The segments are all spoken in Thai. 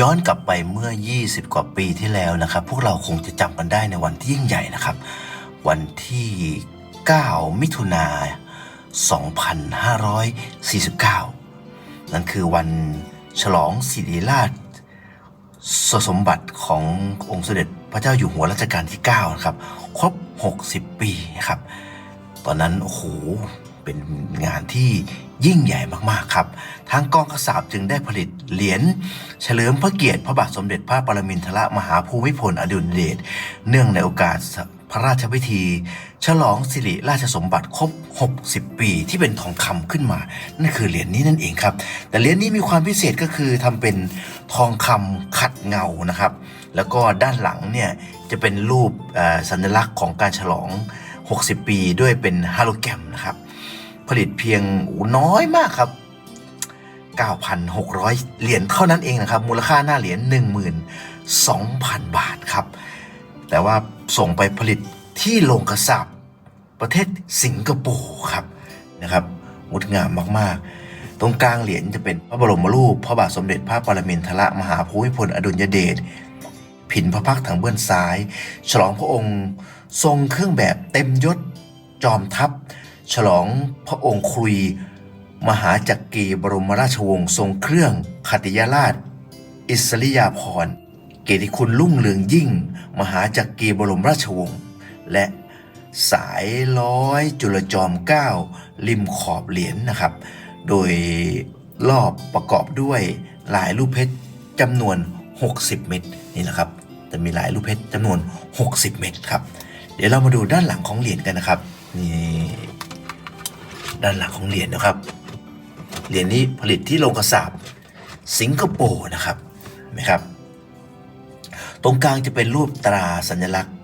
ย้อนกลับไปเมื่อ 20 กว่าปีที่แล้วนะครับ พวกเราคงจะจำกันได้ในวันที่ยิ่งใหญ่นะครับ วันที่ 9 มิถุนา2549 นั่นคือวันฉลองสิริราชสมบัติขององค์เสด็จพระเจ้าอยู่หัวรัชกาลที่9นะครับ ครบ 60 ปีนะครับ ตอนนั้น โอ้โห เป็นงานที่ ยิ่งใหญ่มากๆครับ ทางกองกระสาบจึงได้ผลิตเหรียญเฉลิมพระเกียรติพระบาทสมเด็จพระปรมินทรมหาภูมิพลอดุลยเดช เนื่องในโอกาสพระราชพิธี ฉลองสิริราชสมบัติครบ 60 ปีที่เป็นทองคำขึ้นมา นั่นคือเหรียญนี้นั่นเองครับ แต่เหรียญนี้มีความพิเศษก็คือทำเป็นทองคำขัดเงานะครับ แล้วก็ด้านหลังเนี่ยจะเป็นรูปสัญลักษณ์ของการฉลอง 60 ปีด้วยเป็นฮาโลแกรมนะครับ ผลิตเพียงน้อยมากครับ 9,600 เหรียญเท่านั้นเองนะครับ มูลค่าหน้าเหรียญ12,000 บาทครับ แต่ว่าส่งไปผลิตที่โรงกระสับประเทศสิงคโปร์ครับนะครับงดงามมากๆ ตรงกลางเหรียญจะเป็นพระบรมรูป พระบาทสมเด็จพระปรมินทรมหาภูมิพลอดุลยเดชผินพระพักตร์ทางเบื้องซ้าย ฉลองพระองค์ทรงเครื่องแบบเต็มยศจอมทัพ ฉลองพระองค์ครุย มหาจักรีบรมราชวงศ์ทรงเครื่องขติยราช อิสริยาภรณ์เกียรติคุณรุ่งเรืองยิ่ง มหาจักรีบรมราชวงศ์และสายร้อยจุลจอมเกล้าริมขอบเหรียญนะครับ โดยรอบประกอบด้วยลายลูกเพชรจำนวน 60 เม็ดนี่นะครับจะมีลายลูกเพชรจำนวน 60 เม็ดครับ เดี๋ยวเรามาดูด้านหลังของเหรียญกันนะครับนี่ ด้านหลังของเหรียญนะครับ เหรียญนี้ผลิตที่โรงกระสาบสิงคโปร์นะครับเห็นไหมครับ ตรงกลางจะเป็นรูปตราสัญลักษณ์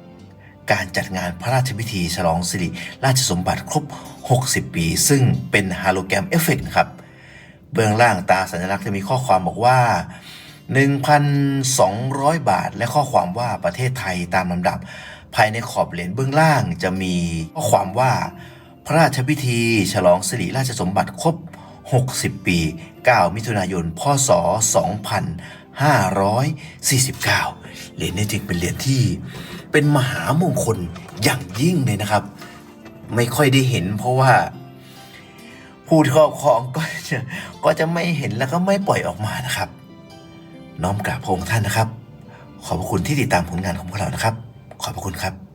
การจัดงานพระราชพิธีฉลองสิริราชสมบัติครบ 60 ปี ซึ่งเป็นฮาโลแกรมเอฟเฟกต์นะครับ เบื้องล่างตราสัญลักษณ์จะมีข้อความบอกว่า 1,200 บาท และข้อความว่าประเทศไทยตามลำดับ ภายในขอบเหรียญเบื้องล่างจะมีข้อความว่า ระราชพิธี ฉลองสิริราชสมบัติครบ 60 ปี 9 มิถุนายน พศ 2549 เหรียญนี้จึงเป็นเหรียญที่เป็นมหามงคลอย่างยิ่งเลยนะครับ ไม่ค่อยได้เห็นเพราะว่าผู้ครอบครองก็จะก็จะไม่เห็นแล้วก็ไม่ปล่อยออกมานะครับ น้อมกราบพระองค์ท่านนะครับ ขอบพระคุณที่ติดตามผลงานของพวกเรานะครับ ขอบพระคุณครับ